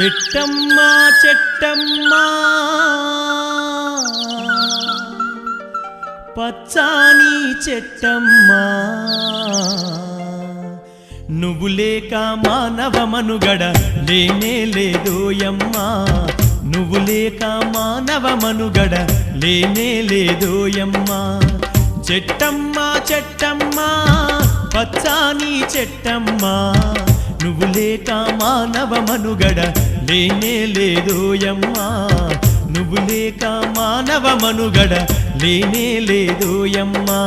చెట్టమ్మా చెట్టమ్మా. పచ్చాని చెట్టమ్మా. నువ్వు లేక మానవ మనుగడ లేనే లేదోయమ్మా నువ్వు లేక మానవ మనుగడ లేనే లేదోయమ్మా చెట్టమ్మా చెట్టమ్మా పచ్చాని చెట్టమ్మా. నువ్వు లేక మానవ మనుగడ లేనే లేదోయమ్మా నువ్వు లేక మానవ మనుగడ లేనే లేదోయమ్మా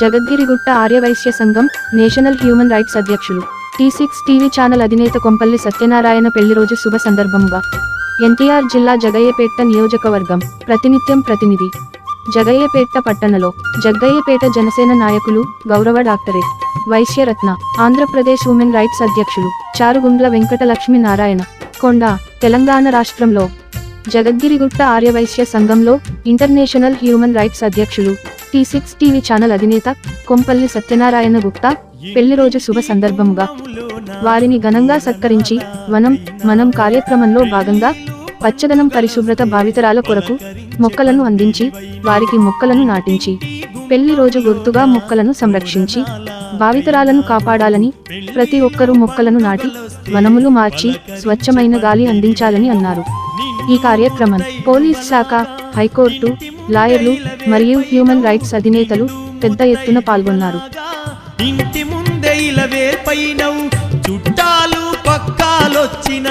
జగద్గిరిగుట్ట ఆర్యవైశ్య సంఘం నేషనల్ హ్యూమన్ రైట్స్ అధ్యక్షులు. టీ సిక్స్ టీవీ ఛానల్ అధినేత కొంపల్లి సత్యనారాయణ పెళ్ళి రోజు శుభ సందర్భంగా. ఎన్టీఆర్ జిల్లా జగయ్యపేట నియోజకవర్గం ప్రతినిత్యం ప్రతినిధి. జగయ్యపేట పట్టణలో జగ్గయ్యపేట జనసేన నాయకులు గౌరవ doctorate Vysyaratna Andhra Pradesh women rights అధ్యక్షులు చారుగుండ్ల వెంకటలక్ష్మి నారాయణ కొండ తెలంగాణ రాష్ట్రంలో. జగద్గిరిగుట్ట ఆర్యవైశ్య సంఘంలో ఇంటర్నేషనల్ హ్యూమన్ రైట్స్ అధ్యక్షులు టీ సిక్స్ టీవీ ఛానల్ అధినేత కొంపల్లి సత్యనారాయణ గుప్తా పెళ్ళి రోజు శుభ సందర్భంగా వారిని ఘనంగా సత్కరించి వనం మనం కార్యక్రమంలో భాగంగా పచ్చదనం పరిశుభ్రత భావితరాల కొరకు మొక్కలను అందించి వారికి మొక్కలను నాటించి పెళ్ళి రోజు గుర్తుగా మొక్కలను సంరక్షించి భావితరాలను కాపాడాలని ప్రతి ఒక్కరూ మొక్కలను నాటి వనములు మార్చి స్వచ్ఛమైన గాలి అందించాలని అన్నారు. ఈ కార్యక్రమం పోలీస్ శాఖ హైకోర్టు లాయర్లు మరియు హ్యూమన్ రైట్స్ అధినేతలు పెద్ద ఎత్తున పాల్గొన్నారు. ఇంటి ముందే ఇలా వేర్పైనవు చుట్టాలు పక్కాలొచ్చిన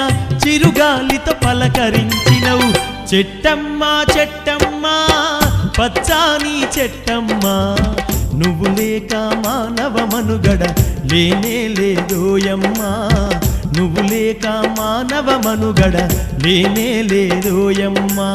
చిరుగాలితో పలకరించినవు. చెట్టమ్మా చెట్టమ్మా పచ్చాని చెట్టమ్మా నువ్వు లేక మానవ మనుగడ లేనే లేదోయమ్మా. నువ్వు లేక మానవ మనుగడ లేనే లేదోయమ్మా.